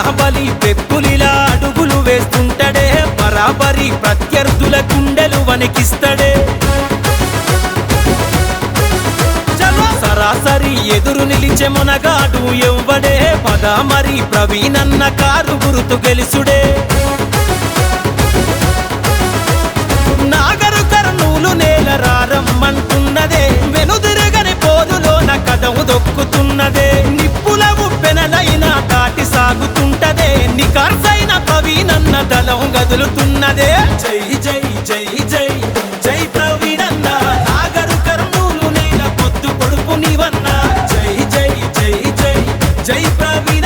బలి పెప్పులిలా అడుగులు వేస్తుంటడే. బరాబరి ప్రత్యర్థుల కుండెలు వణికిస్తడే. సరాసరి ఎదురు నిలిచే మునగాడు ఎవ్వడే. పద మరి ప్రవీణన్న కారు గురుతు గెలుసుడే. ప్రవీణన్న దళం గదులుతున్నదే జై జై జై జై జై ప్రవీణన్న నాగరు కర్నూలు నేల పొద్దు పొడుపు నీవన్న. జై జై జై జై జై ప్రవీణ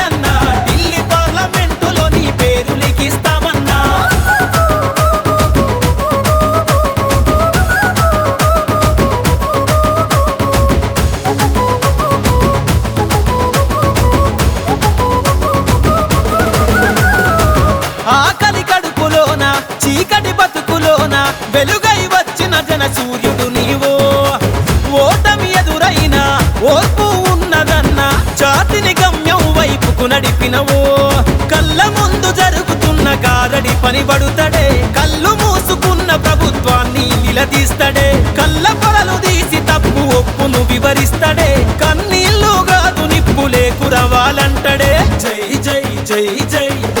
వెలుగై వచ్చిన జన సూర్యుడు నీవో. ఓటమి ఎదురైన ఓర్పు ఉన్నదన్న జాతిని గమ్యం వైపుకు నడిపినవో. కళ్ళ ముందు జరుగుతున్న గారడి పని పడుతడే. కళ్ళు మూసుకున్న ప్రభుత్వాన్ని నిలదీస్తడే. కళ్ళ పొరలు తీసి తప్పు ఒప్పును వివరిస్తడే. కన్నీళ్ళు కాదు నిప్పులే కురవాలంటడే. జై జై జై జై.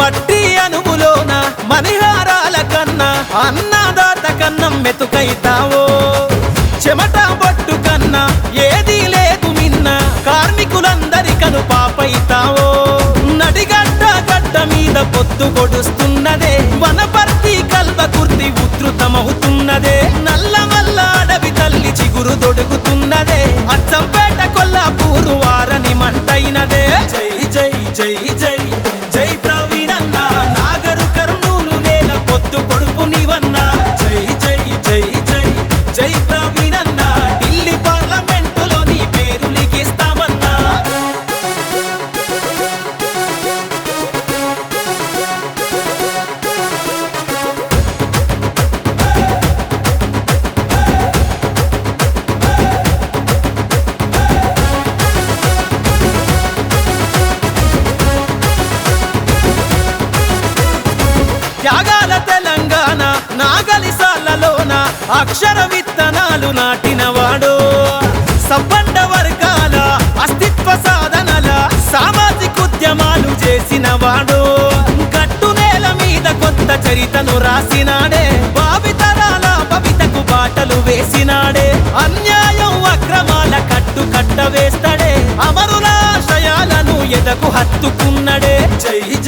మట్టి అనుములోన మణిహారాల కన్నా అన్నదాత కన్నం మెతుకైతావో. చెమట బొట్టు కన్నా ఏదీ లేదు మిన్న కార్మికులందరి కను పాపైతావో. నడిగడ్డ గడ్డ మీద పొత్తు కొడుస్తున్నదే వనపర్తి కల్వ కుర్తి ఉధృతమవుతున్నదే. నల్లమల్ల అడవి తల్లి చిగురు దొడుకుతున్నదే అచ్చంపేట కొల్లాపూరు వారని మంటైనదే. జై జై జై జై జై అక్షర విత్తనాలు నాటినవాడు. సబ్బండ వర్గాల అస్తిత్వ సాధనల సామాజిక ఉద్యమాలు చేసినవాడు. గట్టు నేల మీద కొత్త చరితను రాసినాడే. భావితరాల భవితకు బాటలు వేసినాడే. అన్యాయం అక్రమాల కట్టు కట్ట వేస్తాడే. అమరుల ఆశయాలను ఎదకు హత్తుకున్నడే. జై జై